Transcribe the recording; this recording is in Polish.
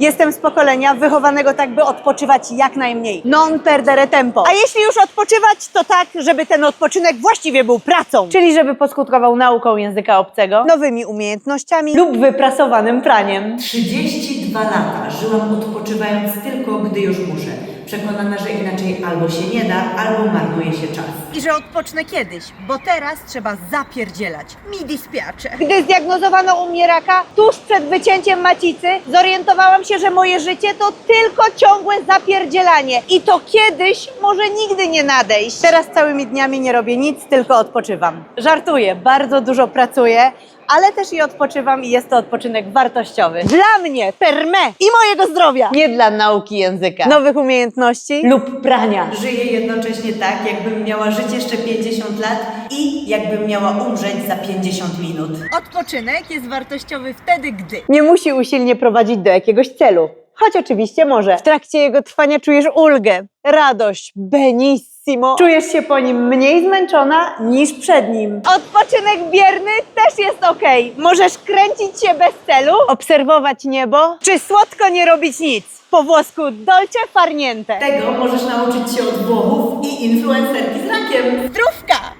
Jestem z pokolenia wychowanego tak, by odpoczywać jak najmniej. Non perdere tempo. A jeśli już odpoczywać, to tak, żeby ten odpoczynek właściwie był pracą. Czyli żeby poskutkował nauką języka obcego, nowymi umiejętnościami lub wyprasowanym praniem. 32 lata żyłam odpoczywając tylko, gdy już muszę. Przekonana, że inaczej albo się nie da, albo marnuje się czas. I że odpocznę kiedyś, bo teraz trzeba zapierdzielać. Mi dispiace. Gdy zdiagnozowano u mnie raka, tuż przed wycięciem macicy, zorientowałam się, że moje życie to tylko ciągłe zapierdzielanie. I to kiedyś może nigdy nie nadejść. Teraz całymi dniami nie robię nic, tylko odpoczywam. Żartuję, bardzo dużo pracuję, ale też i odpoczywam i jest to odpoczynek wartościowy. Dla mnie, per me i mojego zdrowia. Nie dla nauki języka, nowych umiejętności lub prania. Żyję jednocześnie tak, jakbym miała żyć jeszcze 50 lat i jakbym miała umrzeć za 50 minut. Odpoczynek jest wartościowy wtedy, gdy nie musi usilnie prowadzić do jakiegoś celu. Choć oczywiście może. W trakcie jego trwania czujesz ulgę, radość, benissimo. Czujesz się po nim mniej zmęczona niż przed nim. Odpoczynek bierny też jest ok. Możesz kręcić się bez celu, obserwować niebo, czy słodko nie robić nic. Po włosku dolce farniente. Tego możesz nauczyć się od Włochów i influencerki z rakiem.